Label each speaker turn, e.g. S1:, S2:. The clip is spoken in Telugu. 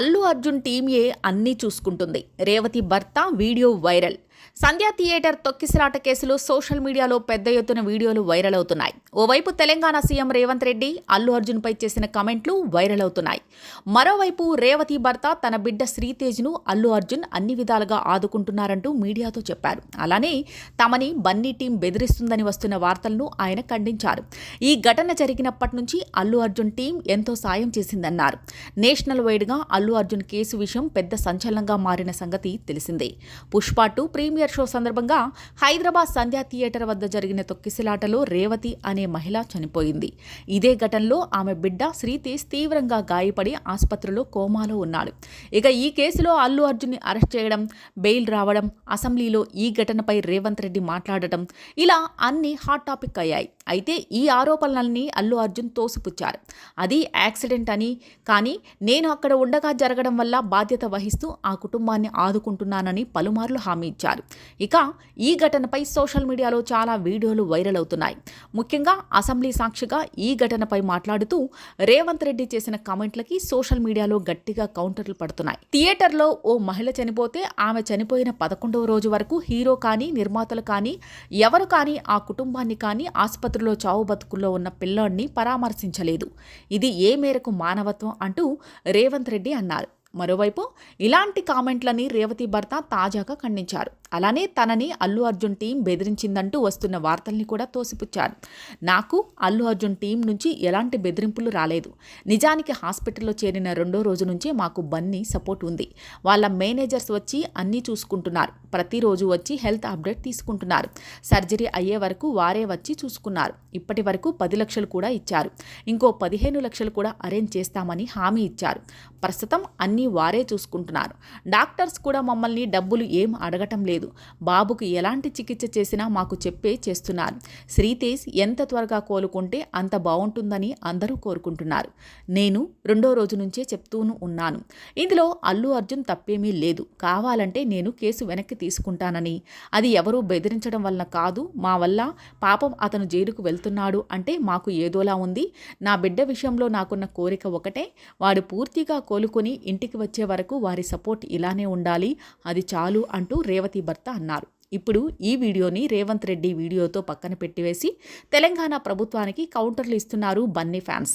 S1: అల్లు అర్జున్ టీం ఏ అన్నీ చూసుకుంటుంది. రేవతి భర్త వీడియో వైరల్. సంధ్యా థియేటర్ తొక్కిసిరాట కేసులో సోషల్ మీడియాలో పెద్ద ఎత్తున వీడియోలు వైరల్ అవుతున్నాయి. ఓవైపు తెలంగాణ సీఎం రేవంత్ రెడ్డి అల్లు అర్జున్పై చేసిన కమెంట్లు వైరల్ అవుతున్నాయి. మరోవైపు రేవతి భర్త తన బిడ్డ శ్రీతేజ్ను అల్లు అర్జున్ అన్ని విధాలుగా ఆదుకుంటున్నారంటూ మీడియాతో చెప్పారు. అలానే తమని బన్నీ టీం బెదిరిస్తుందని వస్తున్న వార్తలను ఆయన ఖండించారు. ఈ ఘటన జరిగినప్పటి నుంచి అల్లు అర్జున్ టీం ఎంతో సాయం చేసిందన్నారు. నేషనల్ వైడ్గా అల్లు అర్జున్ కేసు విషయం పెద్ద సంచలనంగా మారిన సంగతి తెలిసిందే. పుష్ప టూ ప్రీమియర్ షో సందర్భంగా హైదరాబాద్ సంధ్యా థియేటర్ వద్ద జరిగిన తొక్కిసలాటలో రేవతి అనే మహిళ చనిపోయింది. ఇదే ఘటనలో ఆమె బిడ్డ శ్రీతేజ్ తీవ్రంగా గాయపడి ఆసుపత్రిలో కోమాలో ఉన్నాడు. ఇక ఈ కేసులో అల్లు అర్జున్ని అరెస్ట్ చేయడం బెయిల్ రావడం అసెంబ్లీలో ఈ ఘటనపై రేవంత్ రెడ్డి మాట్లాడటం ఇలా అన్ని హాట్ టాపిక్ అయ్యాయి. అయితే ఈ ఆరోపణలన్నీ అల్లు అర్జున్ తోసిపుచ్చారు. అది యాక్సిడెంట్ అని కానీ నేను అక్కడ ఉండగా జరగడం వల్ల బాధ్యత వహిస్తూ ఆ కుటుంబాన్ని ఆదుకుంటున్నానని పలుమార్లు హామీ ఇచ్చారు. ఇక ఈ ఘటనపై సోషల్ మీడియాలో చాలా వీడియోలు వైరల్ అవుతున్నాయి. ముఖ్యంగా అసెంబ్లీ సాక్షిగా ఈ ఘటనపై మాట్లాడుతూ రేవంత్ రెడ్డి చేసిన కామెంట్లకి సోషల్ మీడియాలో గట్టిగా కౌంటర్లు పడుతున్నాయి. థియేటర్లో ఓ మహిళ చనిపోతే ఆమె చనిపోయిన పదకొండవ రోజు వరకు హీరో కానీ నిర్మాతలు కానీ ఎవరు కానీ ఆ కుటుంబాన్ని కానీ ఆసుపత్రిలో చావు బతుకుల్లో ఉన్న పిల్లాడిని పరామర్శించలేదు. ఇది ఏ మేరకు మానవత్వం అంటూ రేవంత్ రెడ్డి అన్నారు. మరోవైపు ఇలాంటి కామెంట్లని రేవతి భర్త తాజాగా ఖండించారు. అలానే తనని అల్లు అర్జున్ టీం బెదిరించిందంటూ వస్తున్న వార్తల్ని కూడా తోసిపుచ్చారు. నాకు అల్లు అర్జున్ టీం నుంచి ఎలాంటి బెదిరింపులు రాలేదు. నిజానికి హాస్పిటల్లో చేరిన రెండో రోజు నుంచే మాకు బన్నీ సపోర్ట్ ఉంది. వాళ్ళ మేనేజర్స్ వచ్చి అన్నీ చూసుకుంటున్నారు. ప్రతిరోజు వచ్చి హెల్త్ అప్డేట్ తీసుకుంటున్నారు. సర్జరీ అయ్యే వరకు వారే వచ్చి చూసుకున్నారు. ఇప్పటి వరకు పది లక్షలు కూడా ఇచ్చారు. ఇంకో పదిహేను లక్షలు కూడా అరేంజ్ చేస్తామని హామీ ఇచ్చారు. ప్రస్తుతం అన్నీ వారే చూసుకుంటున్నారు. డాక్టర్స్ కూడా మమ్మల్ని డబ్బులు ఏం అడగటం లేదు. బాబుకు ఎలాంటి చికిత్స చేసినా మాకు చెప్పే చేస్తున్నారు. శ్రీతేజ్ ఎంత త్వరగా కోలుకుంటే అంత బాగుంటుందని అందరూ కోరుకుంటున్నారు. నేను రెండో రోజు నుంచే చెప్తూను ఉన్నాను. ఇందులో అల్లు అర్జున్ తప్పేమీ లేదు. కావాలంటే నేను కేసు వెనక్కి తీసుకుంటానని. అది ఎవరూ బెదిరించడం వలన కాదు. మా వల్ల పాపం అతను జైలుకు వెళ్తున్నాడు అంటే మాకు ఏదోలా ఉంది. నా బిడ్డ విషయంలో నాకున్న కోరిక ఒకటే. వాడు పూర్తిగా కోలుకొని ఇంటికి వచ్చే వరకు వారి సపోర్ట్ ఇలానే ఉండాలి. అది చాలు అంటూ రేవతి భర్త అన్నారు. ఇప్పుడు ఈ వీడియోని రేవంత్ రెడ్డి వీడియోతో పక్కన పెట్టివేసి తెలంగాణ ప్రభుత్వానికి కౌంటర్లు ఇస్తున్నారు బన్నీ ఫ్యాన్స్.